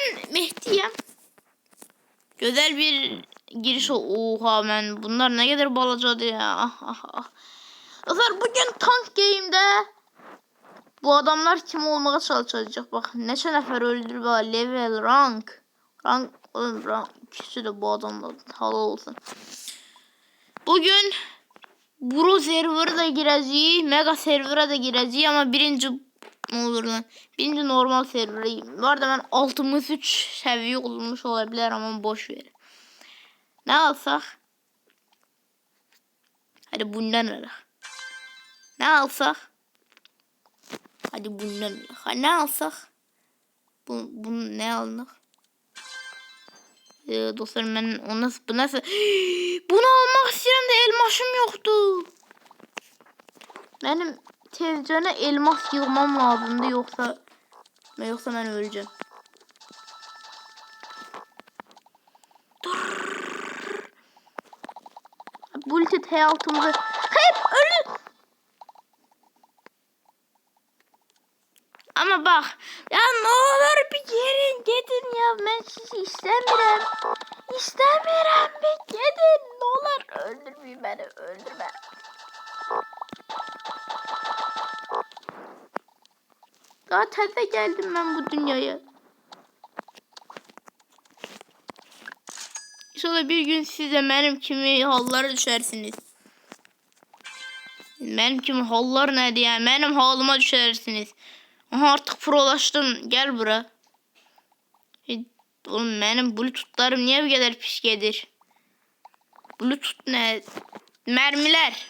ben Mehdi'yim. Güzel bir giriş oha ben bunlar ne kadar balacadı ya. Ah, ah, ah. Dostlar bugün tank game'de bu adamlar kim olmaya çalışacak bak neçə nəfər öldürüb ha level rank rank oğlum rank ikisi de bu adamlar halal olsun. Bugün Bro server'a da gireceğiz. Mega server'a da gireceğiz ama birinci ne olur lan. Birinci normal server'a gireyim. Bu arada ben 63 seviye olmuş olabilir ama boş ver. Ne alsak? Hadi bundan alalım. Ne alsak? Hadi bundan alalım. Ha, ne alsak? Bu, bunu ne aldık? Ee, dostlarım ben o nasıl bu nasıl bunu almak istiyorum da elmasım yoktu. Benim tezcana elmas yığmam lazımdı yoksa yoksa ben öleceğim. Bullet hayatımızı hep ölü. Ama bak ya ne olur bir gelin gidin ya ben sizi istemiyorum. İstemiyorum bir gidin ne olur öldürmeyin beni öldürme. Daha teze geldim ben bu dünyaya. İnşallah bir gün siz de benim kimi hallara düşersiniz. Benim kimi hallar ne diye benim halıma düşersiniz. Aha artık prolaştım. Gel bura. E, Oğlum benim bluetoothlarım niye bu kadar pis gelir? Bluetooth ne? Mermiler.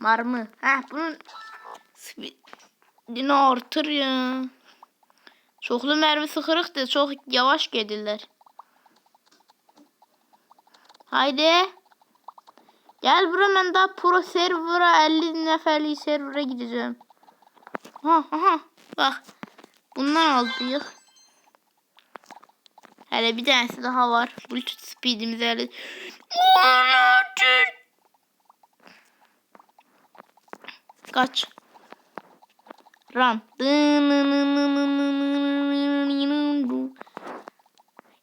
Marmı. Heh bunun Yine artır ya. Çoxlu mərmi sıxırıqdır. Çox yavaş gedirlər. Haydi. Gəl bura mən daha pro servera 50 nəfərlik servera gidəcəm. Ha ha. Bax. Bundan aldıq. Hələ bir dənəsi daha var. Bluetooth speedimiz hələ. Qaç. Ram.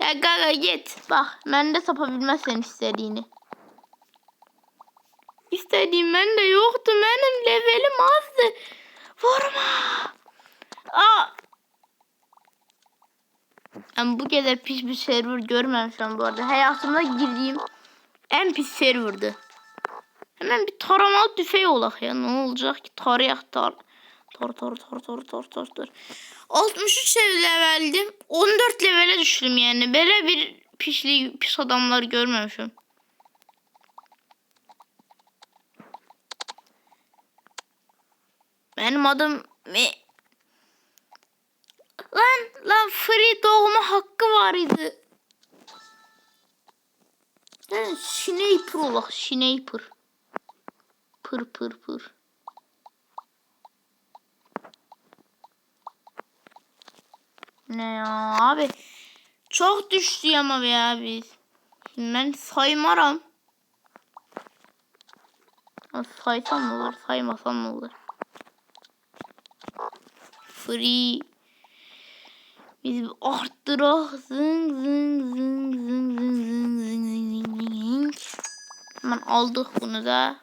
Ya gaga git. Bak ben de sapabilmezsen istediğini. İstediğim ben de yoktu. Benim levelim azdı. Vurma. Aa. Ben bu kadar pis bir server görmemişim bu arada. Hayatımda girdiğim en pis serverdı. Hemen bir taramalı tüfeği olak ya. Ne olacak ki? Tarayak tar. Tar tar tar tar tar tar tar. 63 leveldim. 14 levele düştüm yani. Böyle bir pisli pis adamlar görmemişim. Benim adım ve lan lan free doğma hakkı var idi. Lan sniper ola sniper. Pır pır pır. Ne ya abi. Çok düştü ama ya biz. Şimdi ben saymaram. Saysam ne olur, saymasam ne olur. Free. Biz arttırak. Zing zing zing zing zing zing zing zing zing. Hemen aldık bunu da.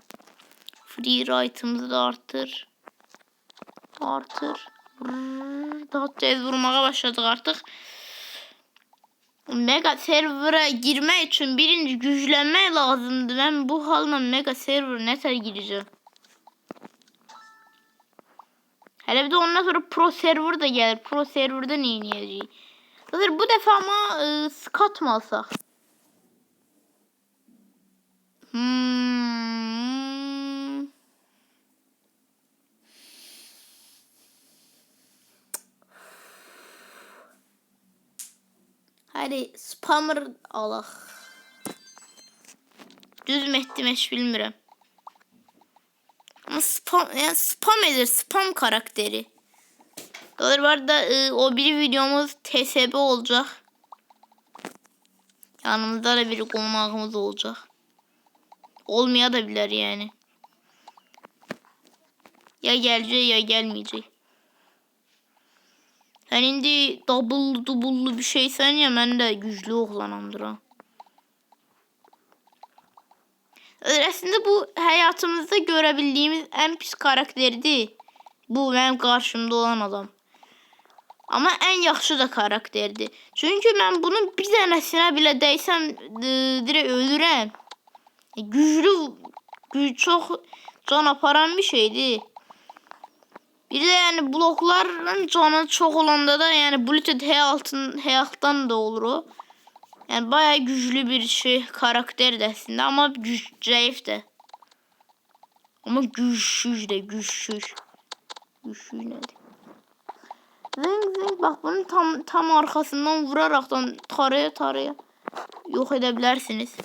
Free right'ımızı da arttır. Artır. Brrr, Tez vurmaya başladık artık. Mega server'a girme için birinci güçlenme lazımdı. Ben bu haline mega server ne kadar gireceğim? Hele bir de ondan sonra pro server da gelir. Pro server'da ne oynayacağız? Hazır bu defa ama e, skat mı alsak? Spammer alaq. Düz məhdim heç bilmirəm. Ama spam, yani spam edir, spam karakteri. Doğru bu arada e, o bir videomuz TSB olacak. Yanımızda da bir konağımız olacak. Olmaya da bilir yani. Ya gelecek ya gelmeyecek. Sen indi double double'lu bir şeysen ya ben de güçlü oğlanamdır ha. Aslında bu hayatımızda görebildiğimiz en pis karakterdi. Bu benim karşımda olan adam. Ama en yaxşı da karakterdi. Çünkü ben bunun bir tanesine bile değsem direkt ölürüm. E, Güçlü, gü- çok can aparan bir şeydi. Bir de yani blokların canı çok olanda da yani Bluetooth Health'ın Health'tan da olur o. Yani bayağı güçlü bir şey karakter de aslında ama güç zayıf da. Ama güçsüz de güçsüz. Güçsüz nedir? Zing zing bak bunun tam tam arkasından vuraraktan taraya taraya yok edebilirsiniz.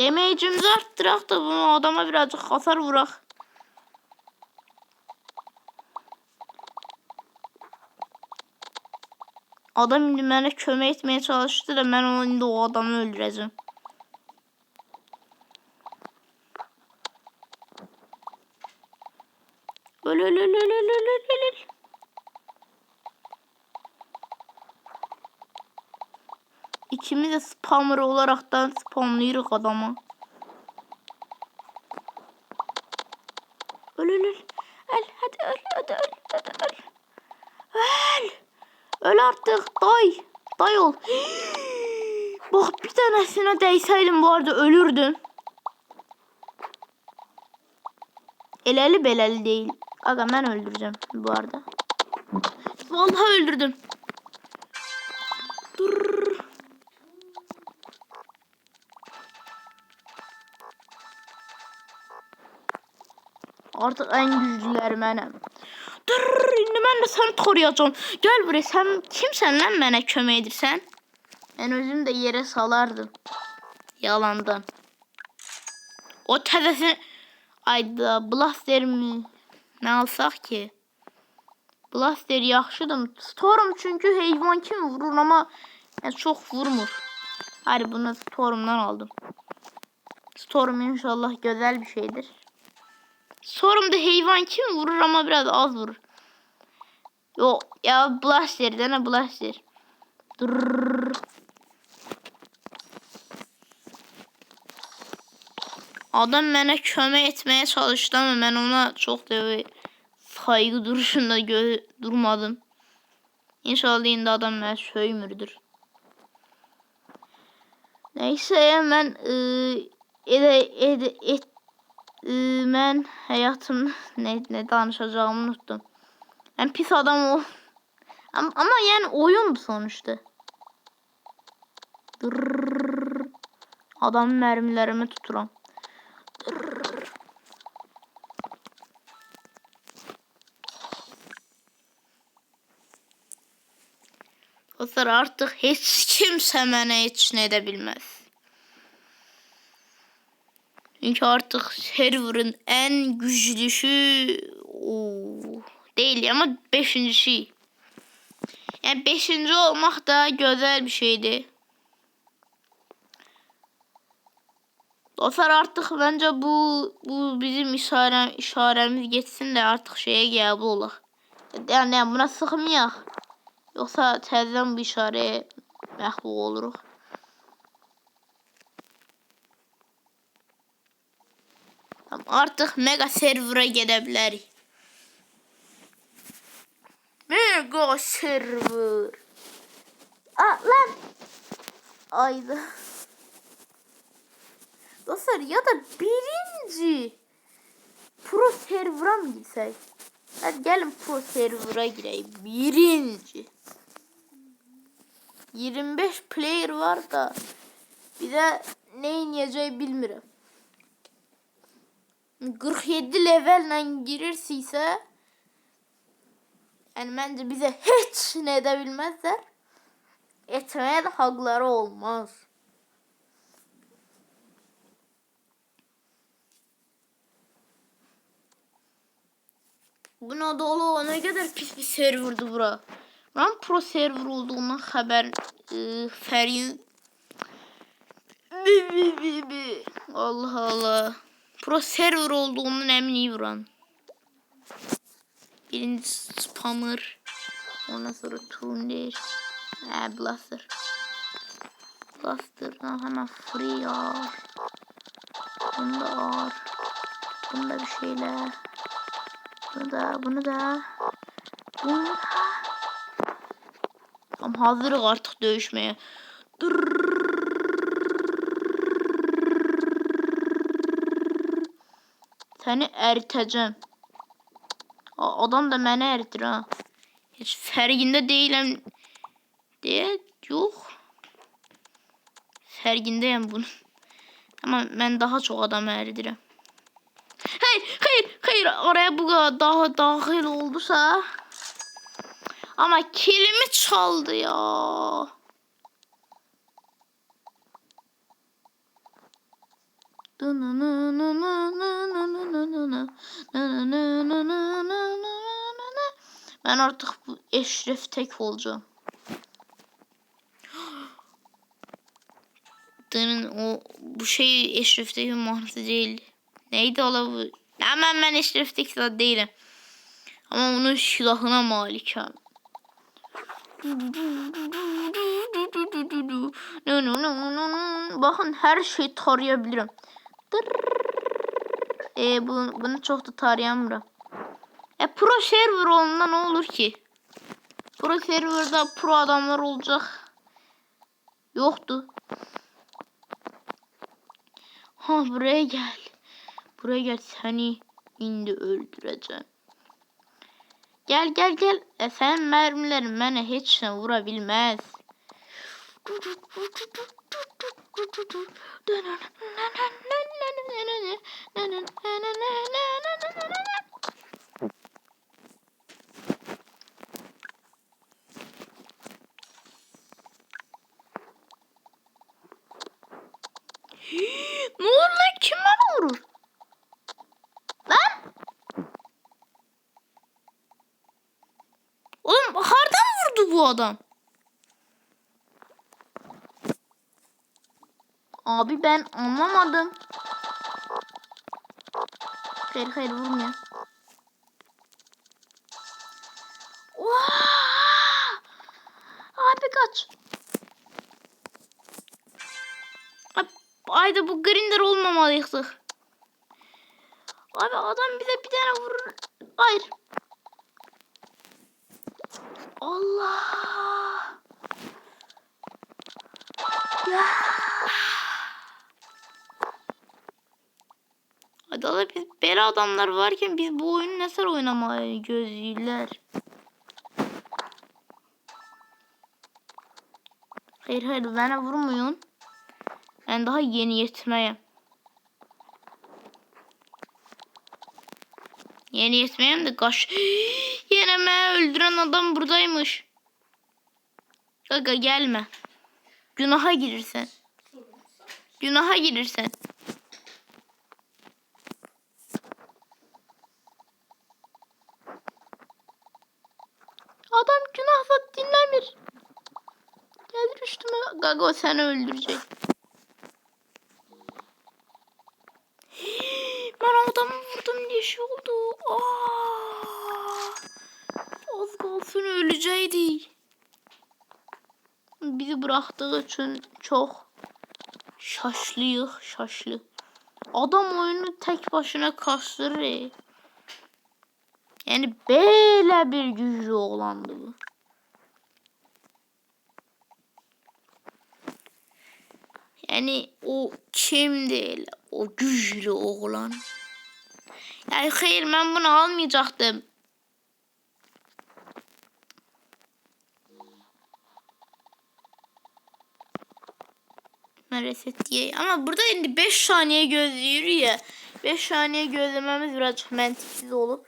Damage'imizi arttırak da bunu adama birazcık hasar vurak. Adam indi bana kömək etmeye çalıştı da ben onu indi o adamı öldüreceğim. Öl öl öl öl öl öl öl öl. İkimiz de spammer olaraktan spamlıyoruz adamı. Öl öl öl. Öl hadi öl hadi öl hadi öl. Öl. Öl artık day. Day ol. Bak bir tanesine değseydim bu arada ölürdün. Eleli beleli değil. Aga ben öldüreceğim bu arada. Vallahi öldürdüm. Dur. Artık en güçlüler benim. Dur, indi ben de seni koruyacağım. Gel buraya sen kimsen lan bana kömək edirsən? Ben özüm de yere salardım. Yalandan. O təzəsi ayda blaster mi? Ne alsaq ki? Blaster yaxşıdır. Storm çünkü heyvan kimi vurur ama yani çok vurmur. Hadi bunu Storm'dan aldım. Storm inşallah güzel bir şeydir. Storm'da heyvan kim vurur ama biraz az vurur. Yo ya Blaster dene Blaster. Dur. Adam bana kömək etmeye çalıştı ama ben ona çok da saygı duruşunda durmadım. İnşallah indi adam bana söymürdür. Neyse hemen ıı, ede, ede, et, ben hayatım ne, ne danışacağımı unuttum. Ben pis adam o. Ama, ama yani oyun sonuçta. Adam mermilerimi tuturam. Dostlar artık hiç kimse bana hiç ne de bilmez. Çünkü artık server'ın en güçlüsü değil ama beşincisi. Yani beşinci olmak da güzel bir şeydi. Dostlar artık bence bu bu bizim işare, işaremiz geçsin de artık şeye gel olaq. Yani, buna sıxmayaq. Yoksa təzədən bu işarəyə məxluq oluruq. Artık mega server'a gidebiliriz. Mega server. Aa lan. Ayda. Dostlar ya da birinci pro server'a mı gitsek? Hadi gelin pro server'a gireyim. Birinci. 25 player var da bir de ne ineceği bilmiyorum. 47 levelle girirse yani bence bize hiç ne edebilmezler. Etmeye de hakları olmaz. Buna dolu ne kadar pis bir serverdı bura. Ben pro server olduğundan haber e, ferin. Allah Allah. Pro server olduğundan eminim buran. Birinci spammer. Ondan sonra turun değil. He blaster. Blaster'dan hemen free ya. Bunda ağır. Bunda bir şeyler. Bunu da, bunu da. Bunu da. Tamam hazırız artık dövüşmeye. Seni eriteceğim. A- Adam da beni eritir ha. Hiç ferginde değilim diye yok. Fergindeyim bunun. Ama ben daha çok adam eritirim. Hayır, hayır, hayır. Oraya bu kadar daha dahil olduysa. Ama kilimi çaldı ya. Ben artık bu eşref tek olacağım. Dının o bu şey eşrefteki mantığı değil. Neydi ola bu? Hemen ben eşrefteki zat değilim. Ama onun silahına malikam. Bakın her şeyi tarayabilirim. E bu, bunu çok da tarayamıyorum. E pro server olduğunda ne olur ki? Pro serverda pro adamlar olacak. Yoktu. Ha buraya gel. Buraya gel seni indi öldüreceğim. Gel gel gel. E sen mermilerin beni hiç vurabilmez. Ne olur lan kim bana vurur? Lan! Oğlum hardan vurdu bu adam? Abi ben anlamadım. Hayır hayır vurmuyor. Vaa! Abi kaç. Abi, ayda bu grinder olmamalıydık. Abi adam bize bir tane vurur. Hayır. Allah. Ya. Allah biz bela adamlar varken biz bu oyunu nasıl oynamaya gözlüler. Hayır hayır bana vurmayın. Ben daha yeni yetmeyim. Yeni yetmeyim de kaç. Yine me öldüren adam buradaymış. Gaga gelme. Günaha girirsen. Günaha girirsen. Adam günahsa dinlemir. Gelir üstüme Gago seni öldürecek. Ben adamı vurdum diye şey oldu. Az kalsın öleceğiydi. Bizi bıraktığı için çok şaşlıyıq, şaşlı. Adam oyunu tek başına kastırır. Yani böyle bir güçlü oğlandı bu. Yani o kim değil, o güçlü oğlan. Yani hayır ben bunu almayacaktım. Reset diye. Ama burada şimdi 5 saniye gözlüyor ya. 5 saniye gözlememiz birazcık mantıksız olup.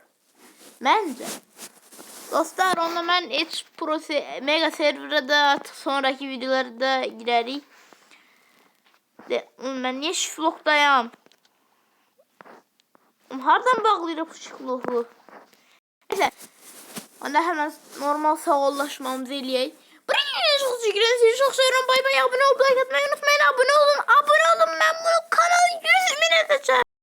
Bence. Dostlar onunla ben Edge Pro Mega Server'a da sonraki videolarda girerik. De, ben niye şifloktayım? Hardan bağlayırım bu şifloku? Neyse. Onda hemen normal sağollaşmamızı eləyək. Buraya çok teşekkür ederim. Sizi çok seviyorum. Bay bay. Abone olup like atmayı unutmayın. Abone olun. Abone olun. Ben bunu kanal 100 bin edeceğim.